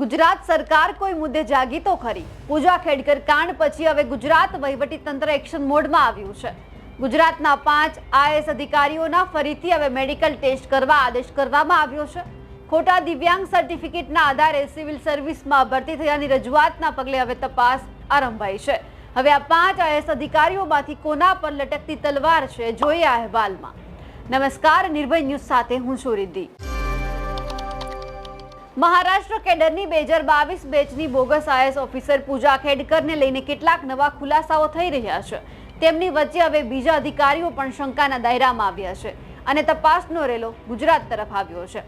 ગુજરાત સરકાર કોઈ મુદ્દે જાગી તો ખરી? પૂજા ખેડકર કાંડ પછી હવે ગુજરાત વહીવટી તંત્ર એક્શન મોડમાં આવ્યું છે. ગુજરાતના પાંચ આઈએસ અધિકારીઓના ફરીથી હવે મેડિકલ ટેસ્ટ કરવા આદેશ કરવામાં આવ્યો છે. ખોટા દિવ્યાંગ સર્ટિફિકેટના આધારે સિવિલ સર્વિસમાં ભરતી થયાની રજૂઆતના પગલે હવે તપાસ આરંભાઈ છે. હવે આ પાંચ આઈએસ અધિકારીઓમાંથી કોના પર લટકતી તલવાર છે, જોઈએ અહેવાલમાં. નમસ્કાર, નિર્ભય ન્યૂઝ સાથે હું છું રિદ્ધિ. મહારાષ્ટ્ર કેડરની બે હજાર બાવીસ બેચની બોગસ આઈએસ ઓફિસર પૂજા ખેડકરને લઈને કેટલાક નવા ખુલાસાઓ થઈ રહ્યા છે. તેમની વચ્ચે હવે બીજા અધિકારીઓ પણ શંકાના દાયરામાં આવ્યા છે અને તપાસનો રેલો ગુજરાત તરફ આવ્યો છે.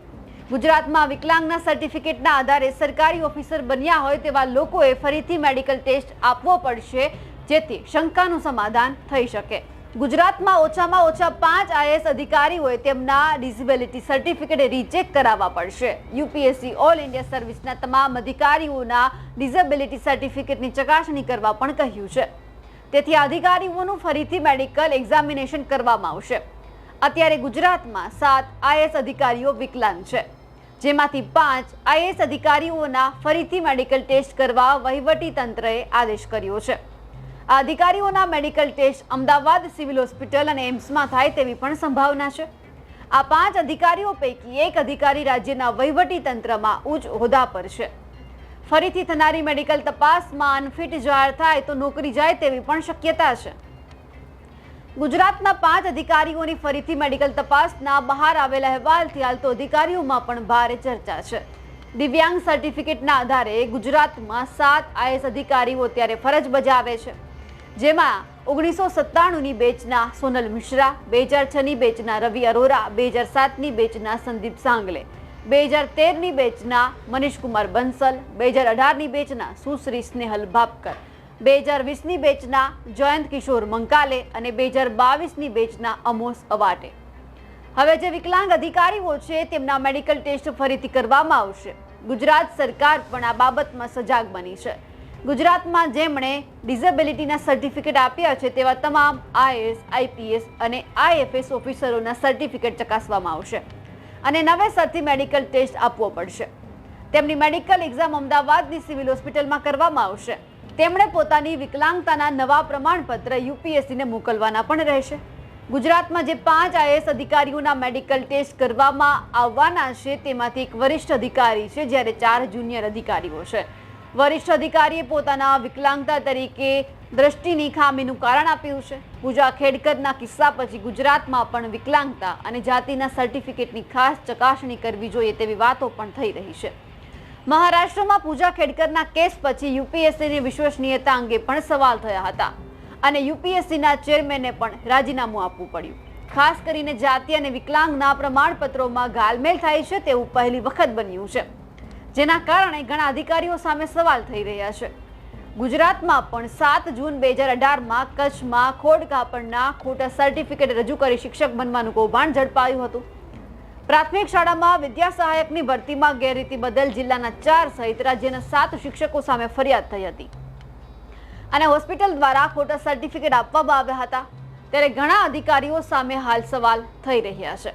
ગુજરાતમાં વિકલાંગના સર્ટિફિકેટના આધારે સરકારી ઓફિસર બન્યા હોય તેવા લોકોએ ફરીથી મેડિકલ ટેસ્ટ આપવો પડશે જેથી શંકાનું સમાધાન થઈ શકે. ગુજરાતમાં ઓછામાં ઓછા પાંચ આઈએસ અધિકારીઓએ તેમના ડિસેબિલિટી સર્ટિફિકેટ રીચેક કરાવવા પડશે. યુપીએસસી ઓલ ઇન્ડિયા સર્વિસના તમામ અધિકારીઓના ડિસેબિલિટી સર્ટિફિકેટની ચકાસણી કરવા પણ કહ્યું છે. તેથી અધિકારીઓનું ફરીથી મેડિકલ એક્ઝામિનેશન કરવામાં આવશે. અત્યારે ગુજરાતમાં સાત આઈએસ અધિકારીઓ વિકલાંગ છે. જેમાંથી પાંચ આઈએસ અધિકારીઓના ફરીથી મેડિકલ ટેસ્ટ કરવા વહીવટી તંત્રએ આદેશ કર્યો છે. આ અધિકારીઓના medical test Ahmedabad civil hospital અને એમ્સમાં થાય તેવી પણ સંભાવના છે. આ પાંચ અધિકારીઓ પૈકી એક અધિકારી રાજ્યના વહીવટી તંત્રમાં ઉચ્ચ હોદ્દા પર છે. ફરીથી થનારી મેડિકલ તપાસમાં અનફિટ જાહેર થાય તો નોકરી જાય તેવી પણ શક્યતા છે. ગુજરાતના પાંચ અધિકારીઓની ફરીથી મેડિકલ તપાસના બહાર આવેલા અહેવાલથી હાલ તો અધિકારીઓમાં પણ ભારે ચર્ચા છે. દિવ્યાંગ સર્ટિફિકેટના આધારે ગુજરાતમાં સાત આઈએસ અધિકારીઓ ત્યારે ફરજ બજાવે છે. જેમાં ઓગણીસો સત્તાણુંની બેચના સોનલ મિશ્રા, બે હજાર છની બેચના રવિ અરોરા, બે હજાર સાતની બેચના સંદીપ સાંગલે, બે હજાર તેરની બેચના મનીષકુમાર બંસલ, બે હજાર અઢારની બેચના સુશ્રી સ્નેહલ ભાપકર, બે હજાર વીસની બેચના જયંત કિશોર મંકાલે અને બે હજાર બાવીસની બેચના અમોસ અવાટે. હવે જે વિકલાંગ અધિકારીઓ છે તેમના મેડિકલ ટેસ્ટ ફરીથી કરવામાં આવશે. ગુજરાત સરકાર પણ આ બાબતમાં સજાગ બની છે. ગુજરાતમાં જેમણે ડિઝેબિલિટીના સર્ટિફિકેટ આપ્યા છે, તેવા તમામ આઈએસ, આઈપીએસ અને આઈએફએસ ઓફિસરોના સર્ટિફિકેટ ચકાસવામાં આવશે અને નવેસરથી મેડિકલ ટેસ્ટ આપવો પડશે. તેમની મેડિકલ એક્ઝામ અમદાવાદની સિવિલ હોસ્પિટલમાં કરવામાં આવશે. તેમણે પોતાની વિકલાંગતાના નવા પ્રમાણપત્ર યુપીએસસીને મોકલવાના પણ રહેશે. ગુજરાતમાં જે પાંચ આઈએસ અધિકારીઓના મેડિકલ ટેસ્ટ કરવામાં આવવાના છે, તેમાંથી એક વરિષ્ઠ અધિકારી છે, જ્યારે ચાર જુનિયર અધિકારીઓ છે. વરિષ્ઠ અધિકારીએ પોતાના વિકલાંગતા તરીકે દ્રષ્ટિની ખામીનું કારણ આપ્યું છે. પૂજા ખેડકરના કિસ્સા પછી ગુજરાતમાં પણ વિકલાંગતા અને જાતિના સર્ટિફિકેટની ખાસ ચકાસણી કરવી જોઈએ તેવી વાતો પણ થઈ રહી છે. મહારાષ્ટ્રમાં પૂજા ખેડકરના કેસ પછી યુપીએસસીની વિશ્વસનીયતા અંગે પણ સવાલ થયા હતા અને યુપીએસસીના ચેરમેને પણ રાજીનામું આપવું પડ્યું. ખાસ કરીને જાતિ અને વિકલાંગના પ્રમાણપત્રોમાં ગાલમેલ થાય છે તેવું પહેલી વખત બન્યું છે. જેના કારણે ઘણા અધિકારીઓ સામે સવાલ થઈ રહ્યા છે. ગુજરાતમાં પણ સાત જૂન બે હજાર અઢારમાં કચ્છમાં ખોડ કાપડના ખોટા સર્ટિફિકેટ રજૂ કરી શિક્ષક બનવાનું કૌભાંડ ઝડપાયું હતું. પ્રાથમિક શાળામાં વિદ્યા સહાયકની ભરતીમાં ગેરરીતિ બદલ જિલ્લાના ચાર સહિત રાજ્યના સાત શિક્ષકો સામે ફરિયાદ થઈ હતી. અને હોસ્પિટલ દ્વારા ખોટા સર્ટિફિકેટ આપવામાં આવ્યા હતા. ત્યારે ઘણા અધિકારીઓ સામે હાલ સવાલ થઈ રહ્યા છે.